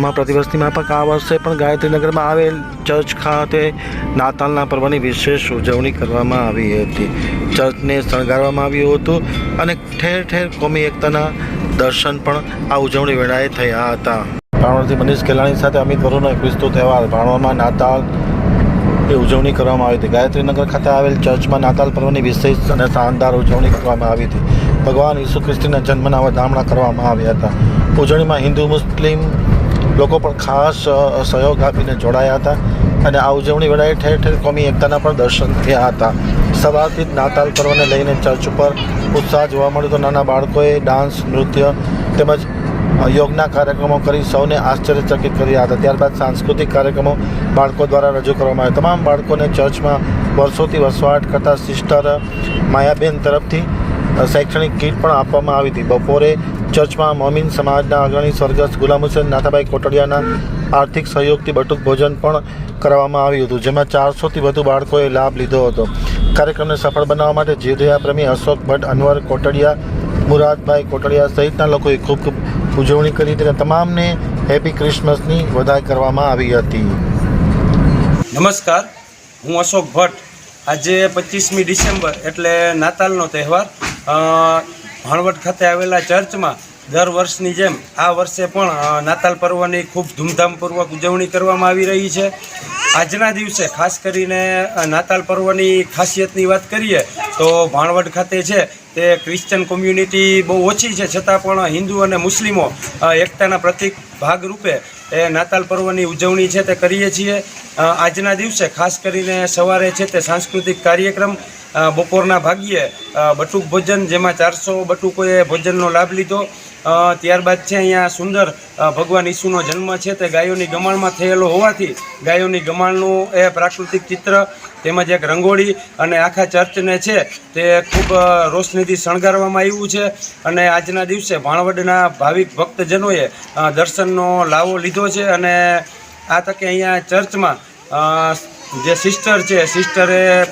ભાણમાં પ્રતિવર્ષની માફક આ વર્ષે પણ ગાયત્રીનગરમાં આવેલ ચર્ચ ખાતે નાતાલના પર્વની વિશેષ ઉજવણી કરવામાં આવી હતી. ચર્ચને શણગારવામાં આવ્યું હતું અને ઠેર ઠેર કોમી એકતાના દર્શન પણ આ ઉજવણી વેળાએ થયા હતા. ભાણવડથી મનીષ કેલાણી સાથે અમિત વરુનો એક વિસ્તૃત તહેવાર. ભાણવડમાં નાતાલ એ ઉજવણી કરવામાં આવી હતી. ગાયત્રીનગર ખાતે આવેલ ચર્ચમાં નાતાલ પર્વની વિશેષ અને શાનદાર ઉજવણી કરવામાં આવી હતી. ભગવાન ઈસુ ખ્રિસ્તીના જન્મના વધામણા કરવામાં આવ્યા હતા. ઉજવણીમાં હિન્દુ, મુસ્લિમ લોકો પણ ખાસ સહયોગ આપીને જોડાયા હતા અને આ ઉજવણી વેળાએ ઠેર ઠેર કોમી એકતાના પણ દર્શન થયા હતા. સવારથી જ નાતાલ પર્વને લઈને ચર્ચ ઉપર ઉત્સાહ જોવા મળ્યો તો નાના બાળકોએ ડાન્સ, નૃત્ય તેમજ યોગના કાર્યક્રમો કરી સૌને આશ્ચર્યચકિત કર્યા હતા. ત્યારબાદ સાંસ્કૃતિક કાર્યક્રમો બાળકો દ્વારા રજૂ કરવામાં આવ્યા. તમામ બાળકોને ચર્ચમાં વર્ષોથી વસવાટ કરતા સિસ્ટર, માયાબેન તરફથી શૈક્ષણિક કીટ પણ આપવામાં આવી હતી. બપોરે ચર્ચમાં મોમિન સમાજના અગ્રણી સ્વર્ગસ્થ ગુલામ હુસેન નાથાભાઈ કોટડિયાના આર્થિક સહયોગથી બટુક ભોજન પણ કરાવવામાં આવ્યું હતું, જેમાં ચારસોથી વધુ બાળકોએ લાભ લીધો હતો. કાર્યક્રમને સફળ બનાવવા માટે જીવદયા પ્રેમી અશોક ભટ્ટ, અનવર કોટડિયા, મુરાદભાઈ કોટડિયા સહિતના લોકોએ ખૂબ ખૂબ ઉજવણી કરી હતી અને તમામને હેપી ક્રિસમસની વધાઈ કરવામાં આવી હતી. નમસ્કાર, હું અશોક ભટ્ટ. આજે પચીસમી ડિસેમ્બર એટલે નાતાલનો તહેવાર. અ, ખાતે આવેલા ચર્ચમાં દર વર્ષની જેમ આ વર્ષે પણ નાતાલ પર્વની ખૂબ ધૂમધામપૂર્વક ઉજવણી કરવામાં આવી રહી છે. આજના દિવસે ખાસ કરીને નાતાલ પર્વની ખાસિયતની વાત કરીએ તો ભાણવડ ખાતે છે તે ક્રિશ્ચન કોમ્યુનિટી બહુ ઓછી છે છતાં પણ હિન્દુ અને મુસ્લિમો એકતાના પ્રતિક ભાગરૂપે એ નાતાલ પર્વની ઉજવણી છે તે કરીએ છીએ. આજના દિવસે ખાસ કરીને સવારે છે તે સાંસ્કૃતિક કાર્યક્રમ બપોરના ભાગ્યે બટુક ભોજન, જેમાં ચારસો બટુકોએ ભોજનનો લાભ લીધો. ત્યારબાદ છે અહીંયા સુંદર ભગવાન ઈસુનો જન્મ છે તે ગાયોની ગમાણમાં થયેલો હોવાથી ગાયોની ગમાણનું એ પ્રાકૃતિક ચિત્ર તેમજ એક રંગોળી અને આખા ચર્ચને છે તે ખૂબ રોશનીથી શણગારવામાં આવ્યું છે. અને આજના દિવસે ભાણવડના ભાવિક ભક્તજનોએ દર્શનનો લાવો લીધો છે અને આ તકે અહીંયા ચર્ચમાં જે સિસ્ટર છે સિસ્ટરે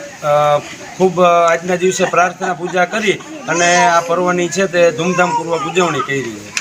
ખૂબ આજના દિવસે પ્રાર્થના પૂજા કરી અને આ પર્વની છે તે ધૂમધામપૂર્વક ઉજવણી કરી છે.